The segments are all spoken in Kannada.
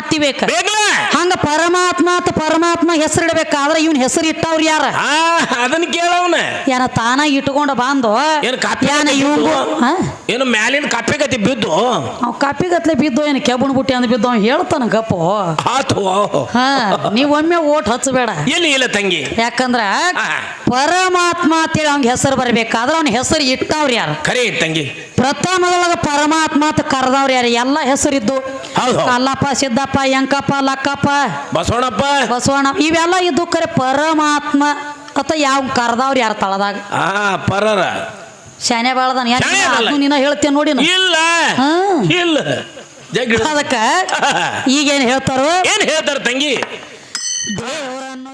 ಆತ್ತಿ ಬೇಕ? ಬೇಕಲ್ಲ ಹಂಗ ಪರಮಾತ್ಮ ಅಂತ ಪರಮಾತ್ಮ ಹೆಸರು ಇಡಬೇಕಾದ್ರೆ ಇವನ್ ಹೆಸರು ಇಟ್ಟವ್ರು ಯಾರ? ಆ ಅದನ್ನ ಕೇಳವನ. ಏನ ತಾನ ಇಟ್ಕೊಂಡ ಬಂದು? ಏನು ಮ್ಯಾಲಿನ ಕಪ್ಪಿ ಗತಿ ಬಿದ್ದು? ಅವ್ ಕಪ್ಪಿಗತ್ಲೆ ಬಿದ್ದು ಏನು ಕೆಬ್ಬಣ ಬುಟ್ಟಿ ಅಂದ್ ಬಿದ್ದು ಹೇಳ್ತಾನ ಗಪ್ಪು. ಹಾ ನೀವ್ ಒಮ್ಮೆ ಓಟ್ ಹಚ್ಚಬೇಡ. ಇಲ್ಲ ಇಲ್ಲ ತಂಗಿ? ಯಾಕಂದ್ರ. ಪರಮಾತ್ಮ ಅಂತೇಳಿ ಅವ್ನ ಹೆಸರು ಬರ್ಬೇಕಾದ್ರೆ ಅವ್ನ ಹೆಸರು ಇಟ್ಟವ್ರು ಯಾರು? ಖರೆ ಐತ್ ತಂಗಿ. ಪ್ರಥಮದೊಳಗ ಪರಮಾತ್ಮ ಅಂತ ಕರೆದವ್ರು ಯಾರು? ಎಲ್ಲ ಹೆಸರಿದ್ದು. ಹೌದು. ಕಲ್ಲಪ್ಪ ಸಿದ್ದಪ್ಪ ಯಂಕಪ್ಪ ಲಕ್ಕಪ್ಪ. ಬಸವಣ್ಣಪ್ಪ. ಬಸವಣ್ಣ ಇವೆಲ್ಲ ಇದ್ದು ಕರೆ ಪರಮಾತ್ಮ ಅಥವಾ ಯಾವ ಕರೆದವ್ರು ಯಾರು ತಳದಾಗ? ಆ ಪರರ. ಶಾನೆ ಬಾಳದನ್. ಶಾನೆ. ನೀನ ಹೇಳ್ತೀನಿ ನೋಡಿ ಇಲ್ಲ. ಇಲ್ಲ. ಅದಕ್ಕ ಈಗೇನ್ ಹೇಳ್ತಾರೋ? ಏನ್ ಹೇಳ್ತಾರ ತಂಗಿ? ದೇವರನ್ನು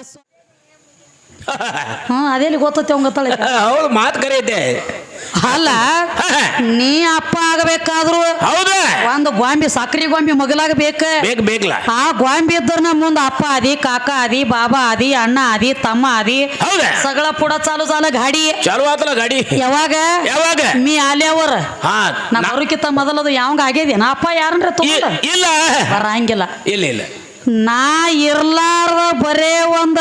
ಅದೇಲಿ ಗೊತ್ತೈತೆ ಅವ್ನು ಗೊತ್ತಾಳೆ ಹೌದು ಮಾತು ಕರೀತೆ ಐತೆ ಅಲ್ಲ ನೀ ಅಪ್ಪ ಆಗಬೇಕಾದ್ರು ಹೌದು. ಒಂದು ಗ್ವಾಂಬಿ ಸಕ್ರಿ ಗ್ವಾಂಬಿ ಮಗಲಾಗಬೇಕ. ಬೇಗ ಬೇಕಲ್ಲ ಆ ಗ್ವಾಂಬಿ ಇದ್ರ ಮುಂದ ಅಪ್ಪ ಅದಿ ಕಾಕ ಅದಿ ಬಾಬಾ ಅದಿ ಅಣ್ಣ ಅದಿ ತಮ್ಮ ಅದಿ ಹೌದು. ಸಗಳ ಪುಡ ಚಾಲು ಚಾಲ ಗಾಡಿ. ಚಾಲು ಆತಲ್ಲ ಗಾಡಿ. ಯಾವಾಗ? ಯಾವಾಗ? ಮೀ ಆಲ್ಯಾವರ. ಹಾ ಬರೋಕಿತ್ತ ಮೊದಲದು ಯಾವಂಗ ಆಗ್ಯದ? ನಾ ಅಪ್ಪ ಯಾರನ್ರ ತಗೊಂಡ ಇಲ್ಲ. ಬರಂಗಿಲ್ಲ. ಇಲ್ಲ ಇಲ್ಲ. ನಾ ಇರ್ಲಾರ್ದ ಬರೇ ಒಂದ.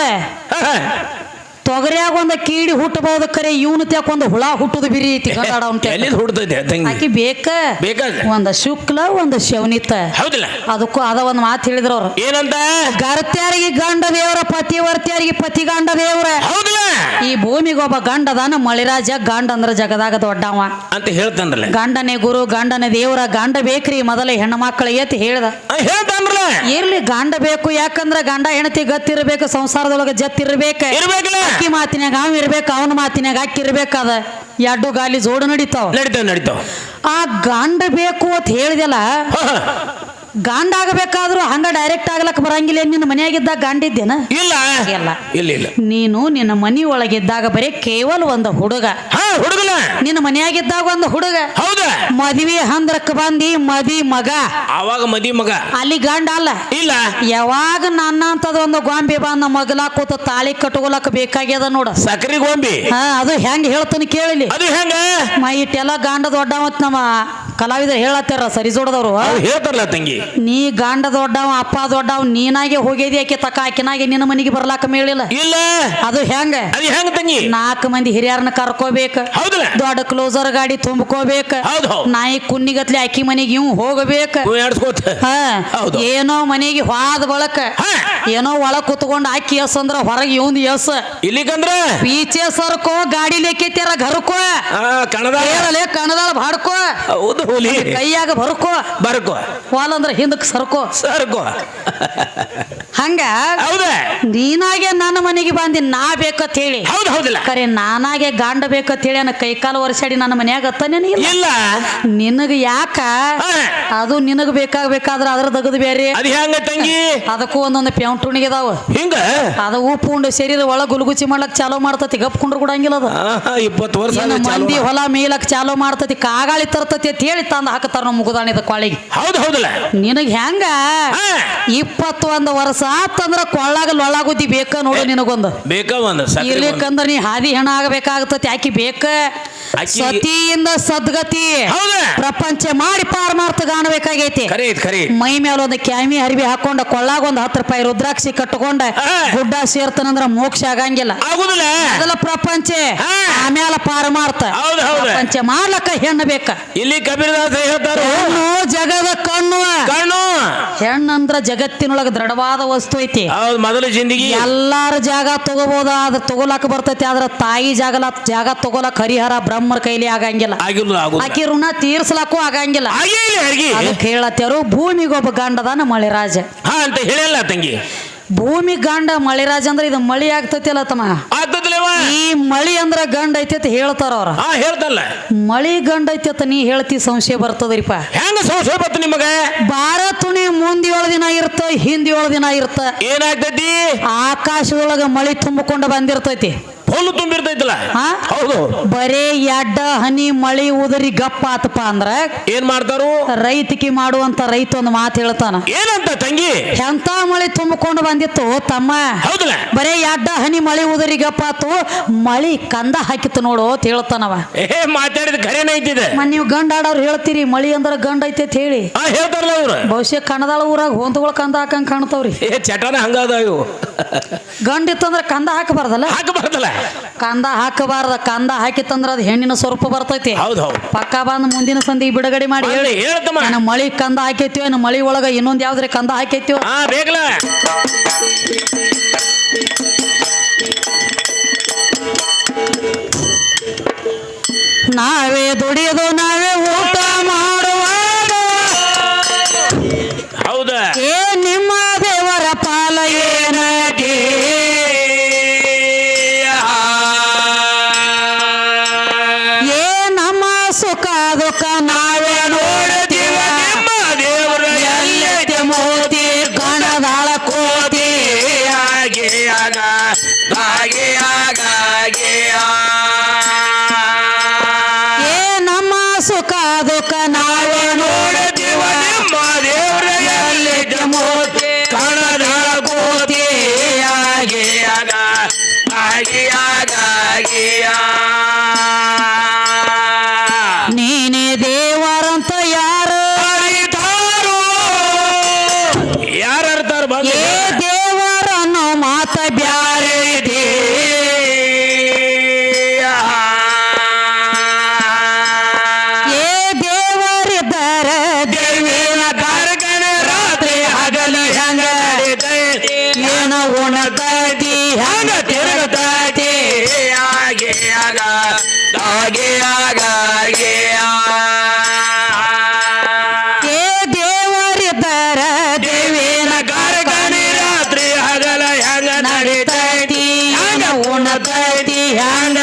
ತೊಗರ್ಯಾಗ ಒಂದ ಕೀಡಿ ಹುಟ್ಟಬಹುದು ಕರೆ ಇವನು ಒಂದು ಹುಳ ಹುಟ್ಟುದು ಬಿರಿ ಐತಿ ಗಂಡಾಡ ಅವ್ನ್ ಎಲ್ಲಿ ಹುಡ್ತೈತೆ ತಂಗಿ? ಆಕಿ ಬೇಕ? ಬೇಕಾದ ಒಂದ ಶುಕ್ಲ ಒಂದ ಶವನಿತ ಹೌದಿಲ್ಲ. ಅದಕ್ಕೂ ಅದ ಒಂದ್ ಮಾತು ಹೇಳಿದ್ರು ಅವ್ರು. ಏನಂತ? ಗರ್ತ್ಯಾರಿಗೆ ಗಂಡ ದೇವರ ಪತಿವರ್ತ್ಯಾರಿಗೆ ಪತಿ ಗಂಡ ದೇವರ. ಹೌದಿಲ್ಲ. ಈ ಭೂಮಿಗೆ ಒಬ್ಬ ಗಂಡ ಅದಾನ ಮಳಿರಾಜ ಗಂಡ ಅಂದ್ರ ಜಗದಾಗ ದೊಡ್ಡವ. ಅಂತ ಹೇಳ್ತಾನ್ರಲ್ಲ ಗಂಡನೇ ಗುರು ಗಂಡನೇ ದೇವರ ಗಂಡ ಬೇಕ್ರಿ ಮೊದಲ ಹೆಣ್ಣು ಮಕ್ಕಳ ಎತ್ತಿ ಹೇಳ್ದ. ಹೇಳ್ತಾನ್ರಲ್ಲ ಇರ್ಲಿ ಗಂಡ ಬೇಕು ಯಾಕಂದ್ರ ಗಂಡ ಹೆಣತಿ ಗತ್ತಿರ್ಬೇಕು ಸಂಸಾರದೊಳಗ ಜತ್ತಿರ್ಬೇಕು. ಇರ್ಬೇಕಲ್ಲ. ಅಕ್ಕಿ ಮಾತಿನಾಗ ಅವ್ ಇರ್ಬೇಕು ಅವನ ಮಾತಿನಾಗ ಅಕ್ಕಿ ಇರ್ಬೇಕಾದ? ಎರಡು ಗಾಲಿ ಜೋಡು ನಡೀತಾವ. ನಡೀತಾವ ನಡೀತಾವ. ಆ ಗಂಡ ಬೇಕು ಅಂತ ಹೇಳಿದೆಲ್ಲ. ಗಂಡ ಆಗಬೇಕಾದ್ರೂ ಹಂಗ ಡೈರೆಕ್ಟ್ ಆಗ್ಲಕ್ ಬರಂಗಿಲ್ಲ ನಿನ್ನ ಮನೆಯಾಗಿದ್ದಾಗ ಗಾಂಡಿದ್ದೇನ? ಇಲ್ಲ. ಇಲ್ಲ. ಇಲ್ಲ ಇಲ್ಲ. ನೀನು ನಿನ್ನ ಮನಿ ಒಳಗಿದ್ದಾಗ ಬರೀ ಕೇವಲ ಒಂದು ಹುಡುಗ. ಹುಡುಗನ. ನಿನ್ನ ಮನೆಯಾಗಿದ್ದಾಗ ಒಂದು ಹುಡುಗ. ಹೌದು. ಮದ್ವಿ ಹಂದ್ರಕ್ ಬಂದಿ ಮದಿ ಮಗ. ಅವಾಗ ಮದಿ ಮಗ. ಅಲ್ಲಿ ಗಂಡ ಅಲ್ಲ. ಇಲ್ಲ. ಯಾವಾಗ ನನ್ನ ಅಂತದ ಒಂದು ಗೊಂಬೆ ಬಂದ ಮಗಲ ಕೂತ ತಾಳಿ ಕಟ್ಕೊಳಕ್ ಬೇಕಾಗ್ಯದ ನೋಡ. ಸಕ್ರಿ ಗೊಂಬಿ. ಹಾ ಅದು ಹೆಂಗ್ ಹೇಳ್ತಾನೆ ಕೇಳಿ ಅದು ಹೆಂಗ? ಮೈ ಇಟ್ಟೆಲ್ಲ ಗಂಡ ದೊಡ್ಡವತ್ ನಮ್ಮ ಕಲಾವಿದರು ಹೇಳತ್ತಾರ ಸರಿ ಜೋಡದವ್ರು ಅವ್ರು ಹೇಳ್ತಾರಲ್ಲ ತಂಗಿ. ನೀ ಗಂಡ ದೊಡ್ಡವ ಅಪ್ಪ ದೊಡ್ಡವ ನೀನಾಗೆ ಹೋಗಿದಿ ಆಕೆ ತಕ? ಆಕಿನಾಗೆ ನಿನ್ನ ಮನೆಗೆ ಬರ್ಲಾಕ ಮೇಳಿಲ್ಲ ಇಲ್ಲ. ಅದು ಹೆಂಗ? ಅದು ಹೆಂಗ ತಂಗಿ? ನಾಲ್ಕು ಮಂದಿ ಹಿರಿಯರನ್ನ ಕರ್ಕೋಬೇಕು. ಹೌದಲ್ಲ. ದೊಡ್ಡ ಕ್ಲೋಸರ್ ಗಾಡಿ ತುಂಬ್ಕೋಬೇಕ. ನಾಯಿ ಕುನ್ನಿಗತ್ಲೆ ಆಕಿ ಮನೆಗೆ ಇವ್ ಹೋಗಬೇಕು. ಏನೋ ಮನೆಗೆ ಹಾದ ಬಳಕ. ಏನೋ ಒಳ ಕುತ್ಕೊಂಡು ಆಕಿ ಎಸ್ ಅಂದ್ರ ಹೊರಗೆ ಇವಂದ್ ಎಸ್. ಇಲ್ಲಿಗಂದ್ರ ಪೀಚೆ ಸರ್ಕೋ ಗಾಡಿ ಲೆಕ್ಕಿತ್ಯಾರ ಘರ್ಕೋ. ಕಣದಾಳ. ಕಣದ ಕಣದಾಳ ಬಾಡ್ಕೋ ಹೌದು. ಹುಲಿ. ಕೈಯಾಗ ಬರ್ಕೋ. ಬರ್ಕೋ. ವಾಲ್ ಅಂದ್ರೆ ಹಿಂದಕ್ಕೆ ಸರ್ಕೋ. ಸರ್ಕೋ. ಹಂಗ? ಹೌದಾ? ನೀನಾಗೆ ನನ್ನ ಮನೆಗೆ ಬಂದಿ ನಾ ಬೇಕತ್ ಹೇಳಿ ಹೌದು ಹೌದಿಲ್ಲ. ಕರೆ ನಾನಾಗೆ ಗಾಂಡ ಬೇಕತ್ ಹೇಳಿ ನನ್ನ ಕೈಕಾಲು ವರ್ಷಾಡಿ ನನ್ನ ಮನ್ಯಾಗ ಅತ್ತನೇನ ಇಲ್ಲ? ಇಲ್ಲ. ನಿನಗ ಯಾಕ? ಅದು ನಿನಗ ಬೇಕಾಗ್ಬೇಕಾದ್ರ ಅದ್ರ ದಗದು ಬೇರೆ ಅದು ಹೆಂಗ ತಂಗಿ? ಅದಕ್ಕೂ ಒಂದೊಂದು ಪೆಂಟುಣಿಗೆ ಅದಾವ. ಹಿಂಗ? ಅದ ಉಪ್ಪು ಉಂಡು ಸೇರಿದ ಒಳಗ ಗುಲ್ಗುಚಿ ಮಾಡ್ಲಕ್ ಚಾಲೋ ಮಾಡ್ತತಿ ಗಪ್ ಕುಂಡ್ರು ಕೊಡಂಗಿಲ್ಲ ಅದು. ಇಪ್ಪತ್ತು ವರ್ಷ ಇನ್ನು ಮಂದಿ ಹೊಲ ಮೇಲಕ್ ಚಾಲೋ ಮಾಡ್ತತಿ ಕಾಗಾಳಿ ತರ್ತತಿ ಅಂತ ಹೇಳಿ ತಂದು ಹಾಕತಾರ ನಮ್ಮ ಮುಗುದಾಣಿದ ಕೊಳಿಗೆ ಹೌದು ಹೌದಲ್ಲ. ನಿನಗ ಹೆಂಗ? ಹಾ. ಇಪ್ಪತ್ತೊಂದು ವರ್ಷ ಆತಂದ್ರ ಕೊಳ್ಳಾಗ ಲೊಳಗುದ್ದಿ ಬೇಕ ನೋಡು ನಿನಗೊಂದು ಬೇಕ ಒಂದು. ಇರ್ಲಿಕ್ಕಂದ್ರ ನೀ ಹಾದಿ ಹೆಣ ಆಗಬೇಕಾಗತ್ತ ಯಾಕೆ ಬೇಕ ಸತಿಯಿಂದ ಸದ್ಗತಿ ಪ್ರಪಂಚ ಮಾಡಿ ಪಾರಮಾರ್ಥ ಕಾಣಬೇಕಾಗೈತಿ. ಖರೆ ಐತ್ ಮೈ ಮೇಲೆ ಒಂದು ಕ್ಯಾಮಿ ಅರಿವಿ ಹಾಕೊಂಡ ಕೊಳ್ಳಾಗ ಒಂದು ಹತ್ತು ರೂಪಾಯಿ ರುದ್ರಾಕ್ಷಿ ಕಟ್ಟಕೊಂಡ ಗುಡ್ಡ ಸೇರ್ತನಂದ್ರ ಮೋಕ್ಷ ಆಗಂಗಿಲ್ಲ. ಮೊದಲ ಪ್ರಪಂಚ. ಆಮೇಲೆ ಪಾರಮಾರ್ಥ. ಪ್ರಪಂಚ ಮಾಡ್ಲಕ್ಕ ಹೆಣ್ಣು ಬೇಕ ಇಲ್ಲಿ ಕಬೀರದಾಸ ಹೇಳ್ತಾರ? ಜಗದ ಕಣ್ಣು. ಕಣ್ಣು. ಹೆಣ್ಣಂದ್ರ ಜಗತ್ತಿನೊಳಗ ದೃಢವಾದ ವಸ್ತು ಐತಿ. ಮೊದಲು ಜಿಂದಗಿ. ಎಲ್ಲಾರ ಜಾಗ ತಗೋಬಹುದು ಆದ್ರ ತಗೋಲಾಕ ಬರ್ತೈತಿ ಆದ್ರ ತಾಯಿ ಜಾಗ ಜಾಗ ತಗೋಲಾಕ ಹರಿಹರ ಬ್ರಹ್ಮರ ಕೈಲಿ ಆಗಂಗಿಲ್ಲ. ಆಗಿಲ್ಲ ಆಕಿ ಋಣ ತೀರ್ಸ್ಲಾಕು ಆಗಂಗಿಲ್ಲ. ಅದಕ್ಕೆ ಹೇಳತ್ತೇರು ಭೂಮಿಗೊಬ್ಬ ಗಂಡದಾನ ಮಳಿರಾಜ. ಹಾ ಅಂತ ಹೇಳಲ್ಲ ತಂಗಿ. ಭೂಮಿ ಗಂಡ ಮಳಿರಾಜ ಅಂದ್ರೆ ಇದು ಮಳಿ ಆಗ್ತೈತಿ ಅಲ್ಲ ತಮ್ಮ ಈ ಮಳಿ ಅಂದ್ರ ಗಂಡ ಐತಿ ಅಂತ ಹೇಳ್ತಾರ ಅವ್ರ. ಹೇಳ್ತಲ್ಲ. ಮಳಿ ಗಂಡ ಐತಿ ಅಂತ ನೀ ಹೇಳ್ತಿ ಸಂಶಯ ಬರ್ತದ್ರಿಪ್ಪ. ಹೆಂಗ ಸಂಶಯ ಬರ್ತ ನಿಮಗ? ಬಾರ ತುಣಿ ಮುಂದ್ ಏಳು ದಿನ ಇರ್ತ ಹಿಂದ್ ಏಳು ದಿನ ಇರ್ತ. ಏನಾಗ್ತೈತಿ? ಆಕಾಶದೊಳಗ ಮಳಿ ತುಂಬಿಕೊಂಡು ಬಂದಿರ್ತೈತಿ. ಹುಲ್ಲು ತುಂಬಿರ್ತೈತಲ್ಲ? ಹಾ? ಹೌದು. ಬರೇ ಎಡ್ಡ ಹನಿ ಮಳಿ ಉದರಿ ಗಪ್ಪ ಆತಪ್ಪ ಅಂದ್ರ ಏನ್ ಮಾಡ್ತಾರು? ರೈತಕಿ ಮಾಡುವಂತ ರೈತ ಒಂದು ಮಾತು ಹೇಳ್ತಾನ. ಏನಂತ ತಂಗಿ? ಎಂತ ಮಳಿ ತುಂಬಿಕೊಂಡು ಬಂದಿತ್ತು ತಮ್ಮ? ಹೌದಲ್ಲ. ಬರೇ ಎಡ್ಡ ಹನಿ ಮಳಿ ಉದರಿ ಗಪ್ಪ ಆತು. ಮಳಿ ಕಂದ ಹಾಕಿತ್ತು ನೋಡು ಅಂತ ಹೇಳ್ತಾನವ. ಏ ಮಾತಾಡಿದ ಖರೇನ ಐತಿದೆ. ಮನ್ ನೀವು ಗಂಡ ಆಡೋರು ಹೇಳ್ತೀರಿ ಮಳಿ ಅಂದ್ರ ಗಂಡ ಐತೆ ಅಂತ ಹೇಳಿ. ಆ ಹೇಳ್ತಾರಲ್ಲ ಅವ್ರು ಬಹುಶಃ ಕಣದಾಳ ಊರಾಗ ಹೊಂದಗಳು ಕಂದ ಹಾಕಂಗ್ ಕಾಣ್ತಾವ್ರಿ. ಏ ಚಟನ ಹಂಗಾದ ಇವು. ಗಂಡ ಇತ್ತಂದ್ರ ಕಂದ ಹಾಕಬಾರ್ದಲ್ಲ? ಹಾಕಬಾರ್ದಲ್ಲ. ಕಂದ ಹಾಕಬಾರ್ದ ಕಂದ ಹಾಕಿತ್ತಂದ್ರ ಅದು ಹೆಣ್ಣಿನ ಸ್ವರೂಪ ಬರ್ತೈತಿ. ಹೌದು ಹೌದು. ಪಕ್ಕ ಬಂದು ಮುಂದಿನ ಸಂದಿ ಬಿಡುಗಡೆ ಮಾಡಿ ಹೇಳಿ. ಹೇಳಿ ಹೇಳ್ತಮ್ಮ ಏನು ಮಳಿ ಕಂದ ಹಾಕೈತಿವ ಏನು ಮಳಿ ಒಳಗ ಇನ್ನೊಂದ್ ಯಾವ್ದ್ರೆ ಕಂದ ಹಾಕೈತಿವ ಹಾ ಬೇಕಲ್ಲ. ನಾವೇ ದುಡಿಯೋದು ನಾವೇ ಊಟ. ಹೆಂಗ ತಡಿ ಏನ ಉಣ ತಡಿ ತಿರುಗತೈತಿ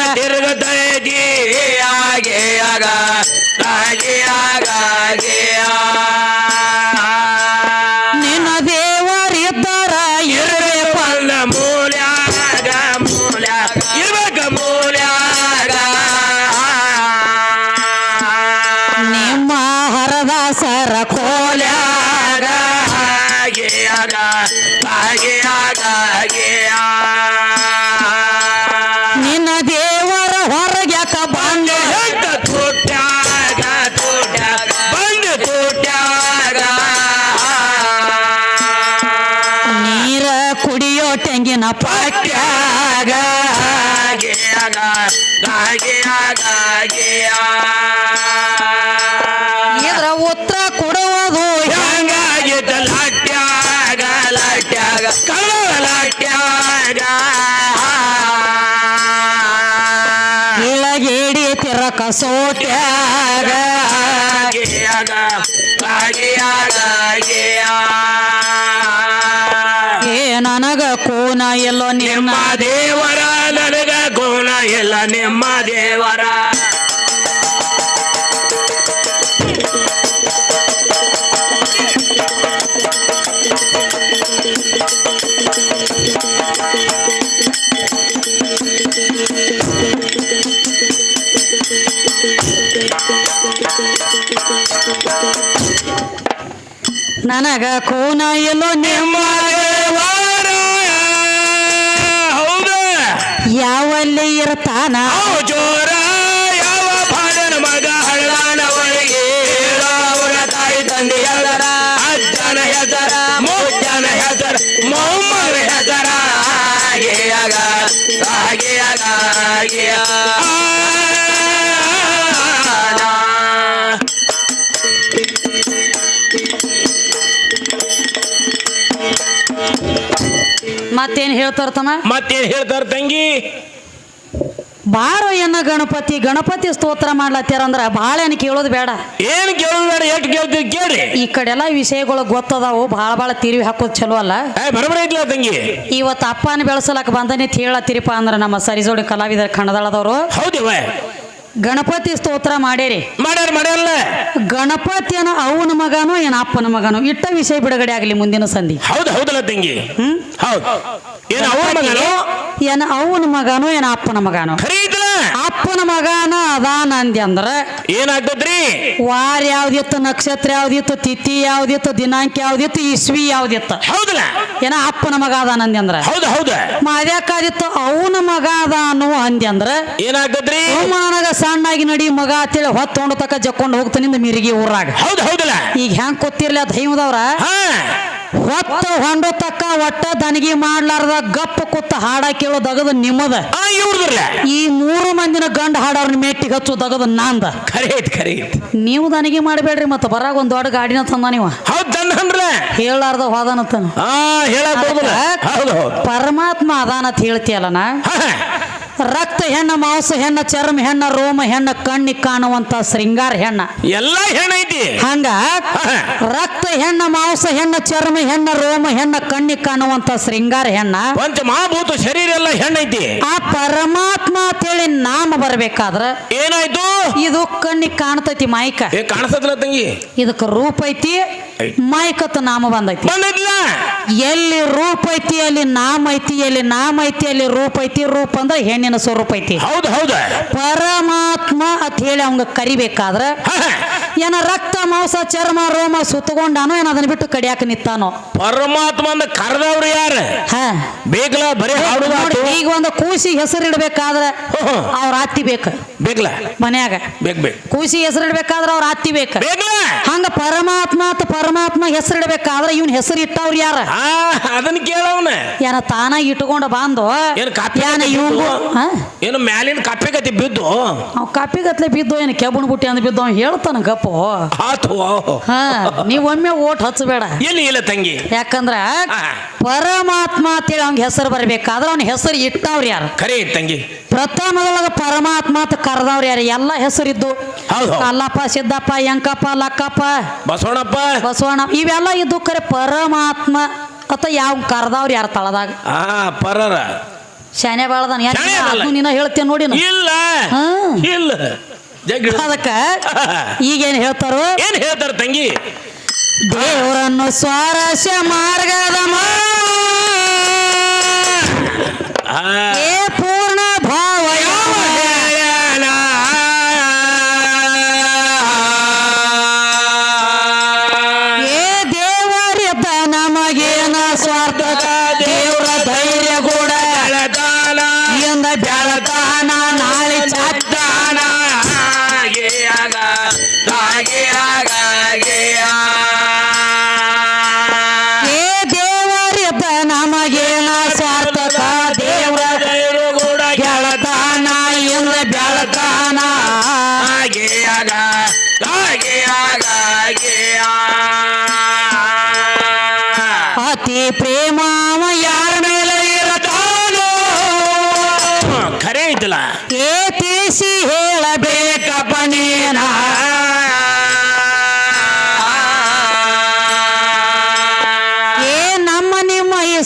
ತೆಂಗಿನ ಪಾಟ್ಯಾಗ ಇದ್ರ ಉತ್ತರ ಕೊಡುವುದು ಹೆಂಗಾಗಿದ್ದ ಲಾಟ್ಯಾಗ ಲಾಟ್ಯಾಗ ಕಳುವ ಲಾಟ್ಯಾಗ. ಇಳಗೇಡಿ ತಿರಕ ಸೋಟ್ಯಾಗ. ಕೂನ ಎಲ್ಲೋ ನಿಮ್ಮ ದೇವರ ನನಗ ಕೋನ ಎಲ್ಲ ನಿಮ್ಮ ದೇವರ. ನನಗ ಕೋನ ಎಲ್ಲೋ ನಿಮ್ಮ ಯಾವಲ್ಲಿ ಇರ್ತಾನ? ಜೋರ ಮತ್ತೇನ್ ಹೇಳ್ತಾರ ತಮ್ಮ ಮತ್ತೇನ್ ಹೇಳ್ತಾರ ತಂಗಿ? ಬಾರೋ ಎನ್ನ ಗಣಪತಿ ಗಣಪತಿ ಸ್ತೋತ್ರ ಮಾಡ್ಲತ್ಯಾರ ಅಂದ್ರ ಭಾಳ ಏನ್ ಕೇಳೋದು ಬೇಡ. ಏನ್ ಕೇಳೋದು ಬೇಡ ಎಷ್ಟು ಕೇಳ್ತೀವಿ ಕೇಳ್ರಿ. ಈ ಕಡೆಲ್ಲ ವಿಷಯಗಳು ಗೊತ್ತದಾವು ಭಾಳ ಭಾಳ ತಿರುವಿ ಹಾಕೋದು ಚಲೋ ಅಲ್ಲ. ಬರಬರ ತಂಗಿ? ಇವತ್ತು ಅಪ್ಪನ ಬೆಳೆಸಲಕ್ಕ ಬಂದನಿ ಹೇಳತ್ತೀರಿಪ್ಪ ಅಂದ್ರೆ ನಮ್ಮ ಸರಿಜೋಡಿ ಕಲಾವಿದರ ಕನ್ನಡದಳದವರು. ಹೌದಿವ ಗಣಪತಿ ಸ್ತೋತ್ರ ಮಾಡೇರಿ ಮಾಡ್ಯಾರ ಮಾಡ್ಯಾರಲ್ಲ? ಗಣಪತಿಯನ ಅವನ ಮಗನೋ ಏನ ಅಪ್ಪನ ಮಗನೋ? ಇಟ್ಟ ವಿಷಯ ಬಿಡುಗಡೆ ಆಗಲಿ ಮುಂದಿನ ಸಂಧಿ. ಹೌದು ಹೌದಲ್ಲ ತಂಗಿ? ಹ್ಮ್? ಹೌದು. ಏನು ಅವನ ಮಗನು? ಏನ ಅವನ ಮಗನೋ ಏನ ಅಪ್ಪನ ಮಗನೋ? ಅಪ್ಪನ ಮಗನ ಅದಾನ ಅಂದ್ಯ ಅಂದ್ರ ಏನಾಗ್ತದ್ರಿ ವಾರ ಯಾವ್ದಿತ್ತು ನಕ್ಷತ್ರ ಯಾವ್ದಿತ್ತು ತಿಥಿ ಯಾವ್ದಿತ್ತು ದಿನಾಂಕ ಯಾವ್ದಿತ್ತು ಇಸ್ವಿ ಯಾವ್ದಿತ್ತು? ಹೌದಲ್ಲ? ಏನ ಅಪ್ಪನ ಮಗ ಅದಾನ ಅಂದ್ಯ ಅಂದ್ರ? ಹೌದು ಹೌದು. ಮಾದ್ಯಾಕಾದಿತ್ತು ಅವನ ಮಗ ಅದಾನು ಅಂದ್ಯ ಅಂದ್ರ ಏನಾಗ್ತದ್ರಿ ಅವಮಾನಗ ಸಣ್ಣಾಗಿ ನಡಿ ಮಗ ಅಂತೇಳಿ ಹೊತ್ತು ತಕ ಜಕ್ಕೊಂಡು ಹೋಗ್ತಾನಿಂದ ಮಿರಿಗಿ ಊರಾಗ. ಹೌದು ಹೌದಲ್ಲ? ಈಗ ಹೆಂಗ್ ಗೊತ್ತಿರ್ಲಿ ಅದ್ ದೈವದವ್ರ? ಹಾ. ಹೊತ್ತು ಹೊಂಡ ತಕ್ಕ ಒಟ್ಟ ದನಗಿ ಮಾಡ್ಲಾರ್ದ ಗಪ್ಪ ಕೂತ ಹಾಡ ಕೇಳೋ ದಗದ ನಿಮ್ಮದ. ಈ ಮೂರು ಮಂದಿನ ಗಂಡ ಹಾಡವ್ರನ್ನ ಮೆಟ್ಟಿಗೆ ಹಚ್ಚು ದಗದ ನಾಂದ. ಖರೆ ಐತಿ ಖರೆ ಐತಿ ನೀವು ದನಗಿ ಮಾಡಬೇಡ್ರಿ ಮತ್ತೆ ಬರಾಗ ಒಂದ್ ದೊಡ್ಡ ಗಾಡಿನ ತಂದ ನೀವು. ಹೇಳಾರ್ದ ಹೋದಾನತನ ಆ ಹೇಳಕ್ ಹೌದು ಪರಮಾತ್ಮ ಅದಾನತ್ ಹೇಳ್ತೀಯಲ್ಲ ನಾ. ರಕ್ತ ಹೆಣ್ಣ ಮಾಂಸ ಹೆಣ್ಣ ಚರ್ಮ ಹೆಣ್ಣ ರೋಮ ಹೆಣ್ಣ ಕಣ್ಣಿ ಕಾಣುವಂತ ಶೃಂಗಾರ ಹೆಣ್ಣ. ಎಲ್ಲ ಹೆಣ್ಣೈತಿ ಹಂಗ? ರಕ್ತ ಹೆಣ್ಣ ಮಾಂಸ ಹೆಣ್ಣ ಚರ್ಮ ಹೆಣ್ಣ ರೋಮ ಹೆಣ್ಣ ಕಣ್ಣಿ ಕಾಣುವಂತ ಶೃಂಗಾರ ಹೆಣ್ಣ. ಪಂಚ ಮಹಾಭೂತ ಶರೀರ ಎಲ್ಲ ಹೆಣ್ಣೈತಿ ಆ ಪರಮಾತ್ಮ ಅಂತೇಳಿ ನಾಮ ಬರ್ಬೇಕಾದ್ರ ಏನಾಯ್ತು? ಇದು ಕಣ್ಣಿ ಕಾಣ್ತೈತಿ ಮಾಯಿಕ. ಏ ಕಾಣಿಸ್ತದಲ್ಲ ತಂಗಿ ಇದಕ್ಕೆ ರೂಪ ಐತಿ. ಮಾಯ್ಕತ್ ನಾಮ ಬಂದೈತಿ. ಎಲ್ಲಿ ರೂಪ ಐತಿ ಅಲ್ಲಿ ನಾಮ ಐತಿ ಎಲ್ಲಿ ನಾಮ ಐತಿ ಅಲ್ಲಿ ರೂಪ ಐತಿ ರೂಪ ಅಂದ್ರೆ ಹೆಣ್ಣಿನ ಸ್ವರೂಪ ಐತಿ. ಹೌದು ಹೌದು. ಪರಮಾತ್ಮ ಅಂತ ಹೇಳಿ ಅವಂಗ ಕರಿಬೇಕಾದ್ರ. ಏನ ರಕ್ತ ಮಾಂಸ ಚರ್ಮ ರೋಮ ಸುತ್ತಗೊಂಡಾನೋ ಏನ ಅದನ್ನ ಬಿಟ್ಟು ಕಡಿಯಾಕ ನಿತ್ತಾನೋ ಪರಮಾತ್ಮ ಅಂದ ಕರೆದವ್ರು ಯಾರ? ಹಾ. ಬೇಕಲ್ಲ ಬರೀ ಈಗ ಒಂದು ಕೂಸಿ ಹೆಸರು ಇಡಬೇಕಾದ್ರೆ ಅವ್ರ ಆತಿ ಬೇಕ. ಬೇಕಲ್ಲ ಮನ್ಯಾಗ. ಬೇಕ್ ಬೇಕ್ ಕೂಸಿ ಹೆಸರಿಡ್ಬೇಕಾದ್ರ ಅವ್ರ ಅತ್ತಿ ಬೇಕ. ಹಂಗ ಪರಮಾತ್ಮ ಅಂತ ಪರಮಾತ್ಮ ಹೆಸರಿಡ್ಬೇಕಾದ್ರ ಇವನ್ ಹೆಸರು ಇಟ್ಟವ್ರ ಯಾರ ಅದನ್ನ ಕೇಳವನ. ಏನ ತಾನ ಇಟ್ಕೊಂಡ ಬಂದು ಏನ್ ಕಾಪಿ ಏನ ಗತಿ ಏನು ಮ್ಯಾಲಿನ ಕಪ್ಪೆ ಗತಿ ಬಿದ್ದು? ಅವ್ ಕಪ್ಪಿಗತ್ಲೆ ಬಿದ್ದು ಏನು ಕೆಬ್ಬಣ ಬುಟ್ಟಿ ಅಂದ್ ಬಿದ್ದು ಹೇಳ್ತಾನ ಗಪ್ಪು. ಆತು ಹಾ. ನೀವ್ ಒಮ್ಮೆ ಓಟ್ ಹಚ್ಚಬೇಡ. ಎಲ್ಲಿ ಇಲ್ಲ ತಂಗಿ? ಯಾಕಂದ್ರ. ಪರಮಾತ್ಮ ಅಂತೇಳಿ ಅವ್ನ ಹೆಸರು ಬರ್ಬೇಕಾದ್ರ ಅವ್ನ ಹೆಸರು ಇಟ್ಟವ್ರ ಯಾರು? ಕರೆ ತಂಗಿ. ಪ್ರಥಮದೊಳಗ ಪರಮಾತ್ಮ ಅಂತ ಕರೆದವ್ರ ಯಾರು? ಎಲ್ಲ ಹೆಸರಿದ್ದು. ಹೌದು. ಅಲ್ಲಪ್ಪ ಸಿದ್ದಪ್ಪ ಯಂಕಪ್ಪ ಲಕ್ಕಪ್ಪ. ಬಸವಣ್ಣಪ್ಪ. ಬಸವಣ್ಣ ಇವೆಲ್ಲ ಇದ್ದು ಕರೆ ಪರಮಾತ್ಮ. ಅಥ ಯಾವ ಕರೆದವ್ರ ಯಾರು ತಳದಾಗ? ಆ ಪರರ. ಶಾನೆ ಬಾಳದಾನ. ಶಾನೆ. ನೀನ ಹೇಳ್ತೇನೆ ನೋಡಿ ಇಲ್ಲ. ಇಲ್ಲ. ಜಗ್ ಹಿಡ್ದು. ಅದಕ್ಕ ಈಗೇನ್ ಹೇಳ್ತಾರೋ? ಏನ್ ಹೇಳ್ತಾರ ತಂಗಿ? ದೇವರನ್ನು ಸ್ವಾರಸ್ಯ ಮಾರ್ಗದ ಮಾ- ಆ, ಏ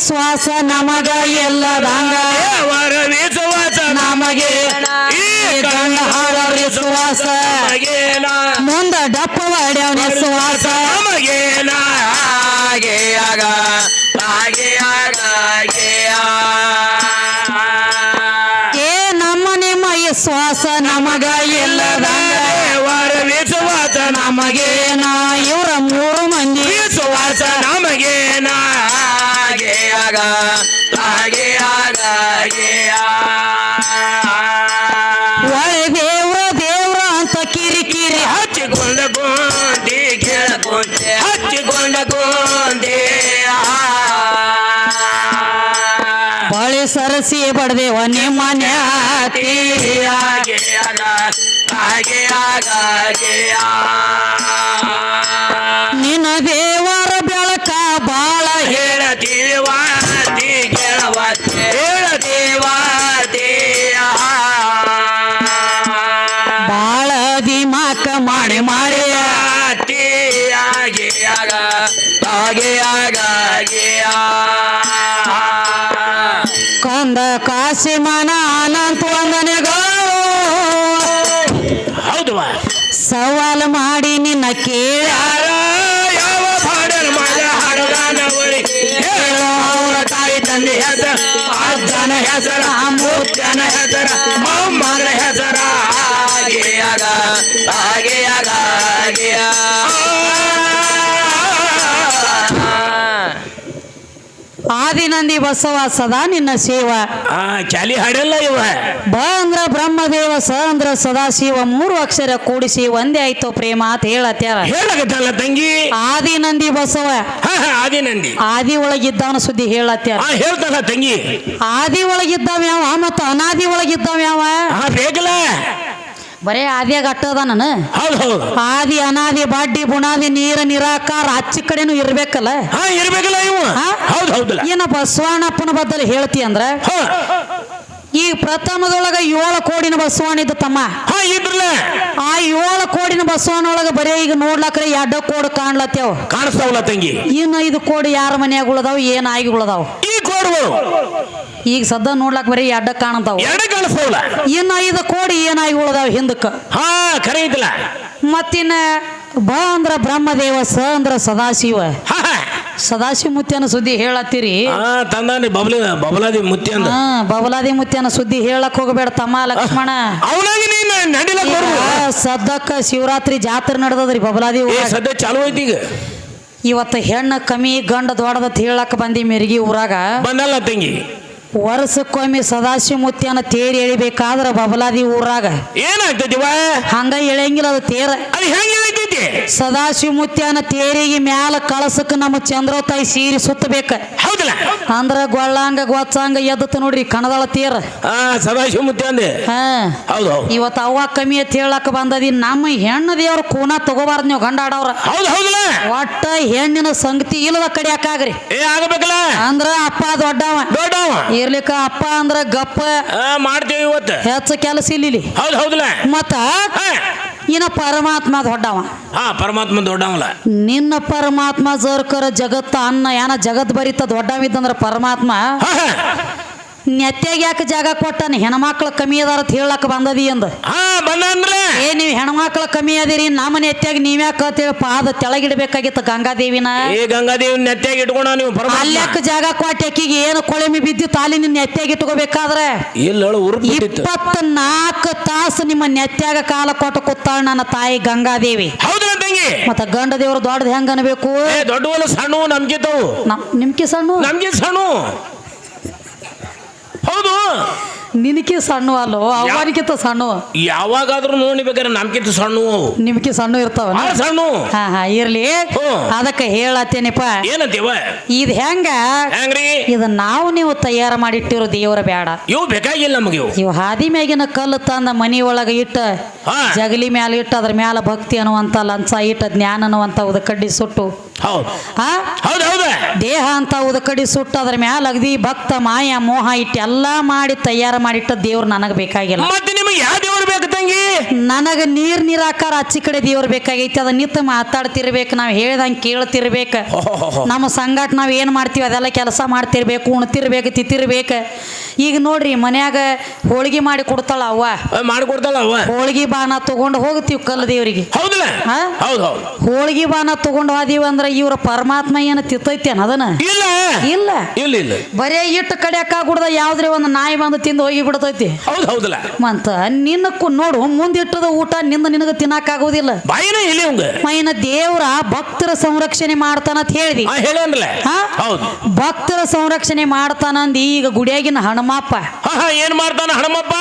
ವಿಶ್ವಾಸ ನಮಗ ಎಲ್ಲದಂಗ ಬಡ್ದೇವ ನಿಮ್ಮ ನ್ಯಾತಿ ಹಾಗೆ ಆಗ ಹಾಗೆ ಆಗ ನಿನ್ನ ದೇವರ ಬೆಳಕ ಬಾಳ ಹೇಳತೀವಾತಿ ಬಾಳ ದಿಮಾಕ ಮಾಡಿ ಮಾಡಿ ಆತಿ ಹಾಗೆ ಆಗ ಹಾಗೆ ಆಗ ಹಾಗೆಯ. ಆದಿನಂದಿ ಬಸವ ಸದಾ ನಿನ್ನ ಸೇವ. ಆ ಚಾಲಿ ಹಾಡಲ್ಲ ಇವ. ಬ ಅಂದ್ರ ಬ್ರಹ್ಮದೇವ ಸ ಅಂದ್ರ ಸದಾಶಿವ ಮೂರು ಅಕ್ಷರ ಕೂಡಿಸಿ ಒಂದೇ ಆಯ್ತು ಪ್ರೇಮ ಅಂತ ಹೇಳತ್ಯಾರ. ಹೇಳಕತ್ತಲ್ಲ ತಂಗಿ? ಆದಿ ನಂದಿ ಬಸವ. ಆದಿ ಹಾ ಆದಿನಂದಿ. ಆದಿ ಒಳಗಿದ್ದವನ ಸುದ್ದಿ ಹೇಳತ್ಯಾರ. ಹೇಳ್ತಲ್ಲ ಹೇಳ್ತಾನ ತಂಗಿ. ಆದಿ ಒಳಗಿದ್ದವ ಯಾವ ಮತ್ತು ಅನಾದಿ ಒಳಗಿದ್ದವ ಯಾವ ಬೇಕಲ್ಲ. ಬರೇ ಆದಿಯಾಗ ಅಟ್ಟದ ನಾನು. ಹೌದು ಹೌದು. ಆದಿ ಅನಾದಿ ಬಾಡ್ಡಿ ಬುಣಾದಿ ನೀರ ನಿರಾಕಾರ ಅಚ್ಚಿ ಕಡೆನು ಇರ್ಬೇಕಲ್ಲ. ಹಾ ಇರ್ಬೇಕಲ್ಲ ಇವು. ಹಾ? ಹೌದು ಹೌದಲ್ಲ ಏನ ಬಸವಣ್ಣಪ್ಪನ ಬದ್ದಲ್ ಹೇಳ್ತಿ ಅಂದ್ರ? ಹಾ. ಈ ಪ್ರಥಮದೊಳಗ ಏಳು ಕೋಡಿನ ಬಸವಣ್ಣ ಇದ್ದ ತಮ್ಮ. ಹಾ ಇದ್ರಲ್ಲ. ಆ ಏಳು ಕೋಡಿನ ಬಸವಣ್ಣ ಒಳಗ ಬರೇ ಈಗ ನೋಡ್ಲಕ್ರೆ ಎಡ್ಡ ಕೋಡ್ ಕಾಣ್ಲತ್ಯಾವ ಕಾಣಿಸ್ತಾವಲ್ಲ ತಂಗಿ. ಇನ್ನು ಐದು ಕೋಡಿ ಯಾರ ಮನ್ಯಾಗ ಉಳದಾವ ಏನಾಗಿ ಉಳದಾವ? ಈ ಈಗ ಸದ್ದ ನೋಡ್ಲಾಕ್ ಬರೀ ಅಡ್ಡ ಕಾಣತಾವ ಎರಡ ಕಾಣಿಸ್ತಾವಲ್ಲ ಇನ್ನು ಐದು ಕೋಡಿ ಏನಾಗಿ ಉಳದಾವ ಹಿಂದಕ್ಕ? ಹಾ ಖರೆ ಐತಲ್ಲ. ಮತ್ತಿನ್ನ ಬ ಅಂದ್ರ ಬ್ರಹ್ಮದೇವ ಸ ಅಂದ್ರ ಸದಾಶಿವ. ಹಾ ಹಾ. ಸದಾಶಿವ ಮುತ್ಯನ ಸುದ್ದಿ ಹೇಳತ್ತೀರಿ? ಹಾ ತಂದಾನ್ರಿ ಬಬಲ ಬಬಲಾದಿ ಮುತ್ತಿ ಅಂದ ಹಾ ಬಬಲಾದಿ ಮುತ್ಯನ ಸುದ್ದಿ ಹೇಳಕ್ ಹೋಗಬೇಡ ತಮ್ಮ ಲಕ್ಷ್ಮಣ. ಅವನಾಗಿ ನೀನ್ ನಡಿಲಕ್ ಈಗ ಬರ್ಬೋದು ಸದ್ದಕ್ಕ ಶಿವರಾತ್ರಿ ಜಾತ್ರೆ ನಡೆದದ್ರಿ ಬಬಲಾದಿ ಏ ಊರಾಗ. ಸದ್ಯ ಚಾಲು ಐತಿ ಈಗ. ಇವತ್ತು ಹೆಣ್ಣು ಕಮ್ಮಿ ಗಂಡ ದೊಡ್ಡದತ್ ಹೇಳಕ್ ಬಂದಿ ಮೆರ್ಗಿ ಊರಾಗ. ಬಂದಲ್ಲ ತಂಗಿ. ವರ್ಷಕ್ಕೊಮ್ಮೆ ಸದಾಶಿವಮೂರ್ತಿಯನ್ನ ತೇರಿ ಎಳಿಬೇಕಾದ್ರ ಬಬಲಾದಿ ಊರಾಗ. ಏನಾಗ್ತೈತಿವ ಹಂಗ ಎಳೆಯಂಗಿಲ್ಲ ಅದು ತೇರ. ಅದು ಹೆಂಗ್ ಸದಾಶಿವ ಮುತ್ಯನ ತೇರಿಗೆ ಮ್ಯಾಲ ಕಳಸಕ್ಕೆ ನಮ್ಮ ಚಂದ್ರೋತಾಯಿ ಸೀರಿ ಸುತ್ತಬೇಕ. ಹೌದಲ್ಲ? ಅಂದ್ರ ಗೊಳ್ಳಂಗ ಗೊತ್ತಂಗ ಎದ್ದತ್ ನೋಡ್ರಿ ಕಣದಾಳ ತೇರ. ಸದಾಶಿವ ಅಂದೆ ಹಾ. ಹೌದು ಹೌದು. ಇವತ್ತು ಅವ್ವ ಕಮ್ಮಿ ಅಂತ ಹೇಳಕ್ ಬಂದದಿ ನಮ್ಮ ಹೆಣ್ಣು ದೇವ್ರ ಕೂನ ತಗೋಬಾರ್ದು ನೀವು ಗಂಡ ಆಡವ್ರ. ಹೌದು ಹೌದಲ್ಲ? ಒಟ್ಟ ಹೆಣ್ಣಿನ ಸಂಗತಿ ಇಲ್ಲದ ಕಡಿಯಾಕಾಗ್ರಿ ಏ ಆಗಬೇಕಲ್ಲ? ಅಂದ್ರ ಅಪ್ಪ ದೊಡ್ಡವ. ದೊಡ್ಡವ? ಇರ್ಲಿಕ್ಕ ಅಪ್ಪ ಅಂದ್ರ ಗಪ್ಪ. ಆ, ಮಾಡ್ತೇವೆ ಇವತ್ತು. ಹೆಚ್ಚ ಕೆಲಸ ಇಲ್ಲಿ ಹೌದು ಹೌದಲ್ಲ? ಮತ್ತ ಇನ್ನ ಪರಮಾತ್ಮ ದೊಡ್ಡವ. ಹಾ ಪರಮಾತ್ಮ ದೊಡ್ಡವಲ್ಲ. ನಿನ್ನ ಪರಮಾತ್ಮ ಜರ್ಕರ ಜಗತ್ತ ಅನ್ನ ಏನ ಜಗತ್ ಬರಿತ ದೊಡ್ಡವಿದ್ದಂದ್ರ ಪರಮಾತ್ಮ? ನೆತ್ಯಾಗ ಯಾಕೆ ಜಾಗ ಕೊಟ್ಟಾನ? ಹೆಣ್ಮಕ್ಳು ಕಮ್ಮಿ ಅದಾರ ಅಂತ ಹೇಳಕ್ ಬಂದದಿ ಅಂದ. ಏ ನೀವು ಹೆಣ್ಮಕ್ಳು ಕಮ್ಮಿ ಅದಿರಿ ನಮ್ಮ ನೆತ್ಯಾಗ ನೀವ್ಯಾಕ ಅಂತೇಳಿ ಪಾದ ತೆಳಗಿಡ್ಬೇಕಾಗಿತ್ತು ಗಂಗಾದೇವಿನ. ಏ ಗಂಗಾದೇವಿ ನೆತ್ತಾಗಿ ಇಟ್ಕೊಂಡ ನೀವು ಅಲ್ಯಾಕ ಜಾಗ ಕೊಟ್ಟೆ ಆಕಿಗೆ ಏನು ಕೊಳಮಿ ಬಿದ್ದು ತಾಲಿ ನಿನ್ನ ನೆತ್ಯಾಗ ಇಟ್ಕೋಬೇಕಾದ್ರೆ? ಬಿಟ್ಟಿತ್ತು. ಇಪ್ಪತ್ನಾಲ್ಕು ತಾಸು ನಿಮ್ಮ ನೆತ್ಯಾಗ ಕಾಲ ಕೊಟ್ಟು ಕೂತಾಳ ನನ್ನ ತಾಯಿ ಗಂಗಾದೇವಿ. ಮತ್ತ ಗಂಡ ದೇವ್ರು ದೊಡ್ಡದು ಹೆಂಗ ಅನ್ಬೇಕು? ದೊಡ್ಡವಲ್ಲ ಸಣ್ಣ ನಮ್ಗಿತ್ತವು ನಮ್ ನಿಮ್ಕಿ ಸಣ್ಣ? ನಮ್ಗೆ ಸಣ್ಣ. ಹೌದು ನಿನಕಿ ಸಣ್ಣ ಅಲ್ಲೋ? ಅವನಿಗಿಂತ ಸಣ್ಣ? ಯಾವಾಗಾದ್ರೂ ನೋಡ್ಬೇಕಾದ್ರೆ ನಮ್ಗಿಂತ ಸಣ್ಣ. ನಿಮ್ಗೆ ನಿಮ್ಕಿ ಸಣ್ಣ ಇರ್ತಾವ ಸಣ್ಣ. ಹಾ ಹಾ ಇರ್ಲಿ. ಅದಕ್ಕೆ ಹೇಳತ್ತೇನಪ್ಪ? ಏನಂತೀವ? ಇದ್ ಹೆಂಗ? ಹೆಂಗ್ರಿ? ಇದು ನಾವು ನೀವು ತಯಾರು ಮಾಡಿಟ್ಟಿರೋ ದೇವರ ಬೇಡ ಇವು ಬೇಕಾಗಿಲ್ಲ ನಮಗೆ ಇವು. ಇವು ಹಾದಿ ಮ್ಯಾಗಿನ ಕಲ್ಲು ತಂದ ಮನಿ ಒಳಗ ಇಟ್ಟ ಜಗಲಿ ಮ್ಯಾಲ ಇಟ್ಟ ಅದ್ರ ಮ್ಯಾಲ ಭಕ್ತಿ ಅನ್ನುವಂತ ಲಂಚ ಇಟ್ಟ ಜ್ಞಾನ ಅನ್ನುವಂತ ಸುಟ್ಟು. ಆ? ಹೌದು ಹೌದ. ದೇಹ ಅಂತ ಉದಕಡಿ ಸುಟ್ಟು ಅದ್ರ ಮ್ಯಾಲ ಅಗದಿ ಭಕ್ತ ಮಾಯ ಮೋಹ ಇಟ್ಟು ಎಲ್ಲಾ ಮಾಡಿ ತಯಾರು ಮಾಡಿಟ್ಟ ದೇವ್ರು ನನಗೆ ಬೇಕಾಗಿಲ್ಲ. ಮತ್ತೆ ನಿಮಗೆ ಯಾವ ದೇವ್ರು ಬೇಕು ತಂಗಿ? ನನಗೆ ನೀರ್ ನೀರಾಕಾರ ಅಚ್ಚಿ ಕಡೆ ದೇವ್ರು ಬೇಕಾಗೈತಿ ಅದ ನಿತ್ತ ಮಾತಾಡ್ತಿರ್ಬೇಕು ನಾವು ಹೇಳ್ದಂಗೆ ಕೇಳ್ತಿರ್ಬೇಕು. ನಮ್ಮ ಸಂಗಾಟ ನಾವು ಏನು ಮಾಡ್ತೀವಿ ಅದೆಲ್ಲ ಕೆಲಸ ಮಾಡ್ತಿರ್ಬೇಕು ಉಣ್ತಿರ್ಬೇಕು ತಿತ್ತಿರ್ಬೇಕು ಈಗ ನೋಡ್ರಿ ಮನ್ಯಾಗ ಹೋಳಿಗೆ ಮಾಡಿ ಕೊಡ್ತಾಳ ಅವ್ವ. ಮಾಡಿಕೊಡ್ತಾಳ ಅವ ಹೋಳಿಗೆ ಬಾನ ತಗೊಂಡು ಹೋಗ್ತೀವಿ ಕಲ್ಲ ದೇವರಿಗೆ. ಹೌದಲ್ಲ? ಹೌದು ಹೌದು. ಹೋಳಿಗೆ ಬಾನ ತಗೊಂಡು ಹೋದೀವಿ ಅಂದ್ರೆ ಇವ್ರ ಪರಮಾತ್ಮ ಏನು ತಿತ್ತೈತೇನ ಅದನ್ನ? ಇಲ್ಲ. ಇಲ್ಲ. ಇಲ್ಲ ಇಲ್ಲ. ಬರೇ ಇಟ್ಟು ಕಡಿಯಕ್ಕ ಗುಡ್ದ ಯಾವ್ದ್ರೆ ಒಂದು ನಾಯಿ ಬಂದು ತಿಂದು ಹೋಗಿ ಬಿಡ್ತೈತಿ? ಹೌದು ಹೌದಲ್ಲ. ಮಂತ ನಿನ್ನ ಕು- ನೋಡು ಮುಂದಿಟ್ಟದ ಊಟ ನಿಂದ ನಿನಗೆ ತಿನ್ನಕ್ಕಾಗೋದಿಲ್ಲ ಬಾಯಿನೇ ಇಲ್ಲ ಮೈನ ದೇವ್ರ ಭಕ್ತರ ಸಂರಕ್ಷಣೆ ಮಾಡ್ತಾನಂತ ಹೇಳ್ದಿ. ಭಕ್ತರ ಸಂರಕ್ಷಣೆ ಮಾಡ್ತಾನಂದು ಈಗ ಗುಡಿಯಾಗಿನ ಹನುಮಪ್ಪ ಹಾ ಹಾ ಏನ್ ಮಾಡ್ತಾನ ಹಣಮಪ್ಪ?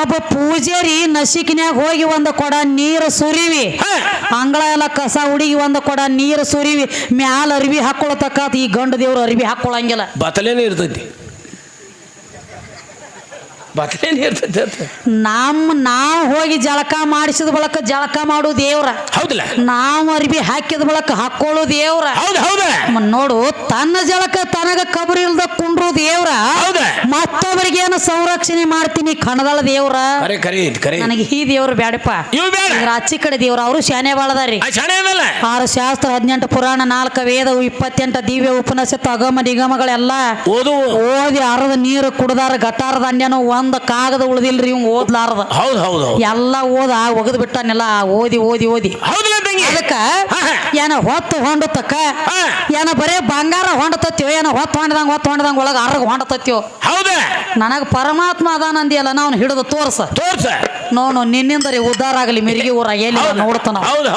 ಒಬ್ಬ ಪೂಜಾರಿ ನಸಿಕಿನ್ಯಾಗ ಹೋಗಿ ಒಂದು ಕೊಡ ನೀರು ಸುರಿವಿ. ಅಂಗಳ ಎಲ್ಲ ಕಸ ಹುಡುಗಿ ಒಂದು ಕೊಡ ನೀರು ಸುರಿವಿ. ಮ್ಯಾಲ ಅರ್ವಿ ಹಾಕೊಳತಕ್ಕ ಈ ಗಂಡ ದೇವ್ರು ಅರ್ವಿ ಹಾಕೊಳಂಗಿಲ್ಲ. ಬತ್ತಲೇನೆ ಇರ್ತೈತಿ? ಇರ್ತೈತಿ ಅಂತ. ನಮ್ಮ ನಾವು ಹೋಗಿ ಜಳಕ ಮಾಡಿಸಿದ ಬಳಕ ಜಳಕ ಮಾಡು ದೇವ್ರ. ಹೌದಲ್ಲ? ನಾವು ಅರ್ಬಿ ಹಾಕಿದ ಬಳಕ ಹಾಕೊಳ್ಳೋ ದೇವ್ರ. ಹೌದು ನೋಡು ತನ್ನ ಜಳಕ ತನಗ ಕಬರಿ ಇಲ್ದ ಕುಂಡ್ರು ದೇವ್ರ. ಮತ್ತೊಬ್ಬರಿಗೆ ಮತ್ತೊಬ್ಬರಿಗೇನು ಸಂರಕ್ಷಣೆ ಮಾಡ್ತೀನಿ ಕಣದಳ ದೇವ್ರ. ನನಗೆ ಈ ದೇವ್ರ ಬ್ಯಾಡಪ್ಪ. ಅಚ್ಚಿ ಕಡೆ ದೇವ್ರ ಅವರು ಶಾನೆ ಬಾಳದಾರಿ ಆರು ಶಾಸ್ತ್ರ ಹದಿನೆಂಟು ಪುರಾಣ ನಾಲ್ಕು ವೇದ ಇಪ್ಪತ್ತೆಂಟು ದಿವ್ಯ ಉಪನಿಷತ್ತು ಅಗಮ ನಿಗಮಗಳೆಲ್ಲ ಓದು. ಓದಿ ಅರದ ನೀರು ಕುಡದಾರ ಗಟಾರದ ದಂಡ್ಯನು ಒಂದು ಕಾಗದ ಉಳಿದಿಲ್ರಿ ಇವ್ ಓದ್ಲಾರದ. ಹೌದು ಹೌದು ಎಲ್ಲ ಓದ ಒಗದ್ ಬಿಟ್ಟನೆಲ್ಲ ಓದಿ ಓದಿ ಓದಿ. ತಂಗಿ. ಅದಕ್ಕ ಏನ ಹೊತ್ತು ಹೊಂಡತಕ್ಕ? ಏನ ಬರೇ ಬಂಗಾರ ಹೊಂಡತತ್ಯೋ? ಏನ ಹೊತ್ತು ಹೊಂಡದಂಗ ಹೊತ್ತು ಹೊಂಡದಂಗ ಒಳಗ ಅರ್ಗ ಹೊಂಡತತ್ಯೋ? ಹೌದು. ನನಗ ಪರಮಾತ್ಮ ಅದಾನಂದಿಯಲ್ಲ ನಾವು ಹಿಡಿದು ತೋರ್ಸ. ತೋರ್ಸ. ನೋನು ನಿನ್ನಿಂದ ರೀ ಉದ್ದಾರ ಆಗಲಿ ಮಿರ್ಗಿ ಊರ ಎಲ್ಲಿ ನೋಡ್ತಾನ. ಹೌದು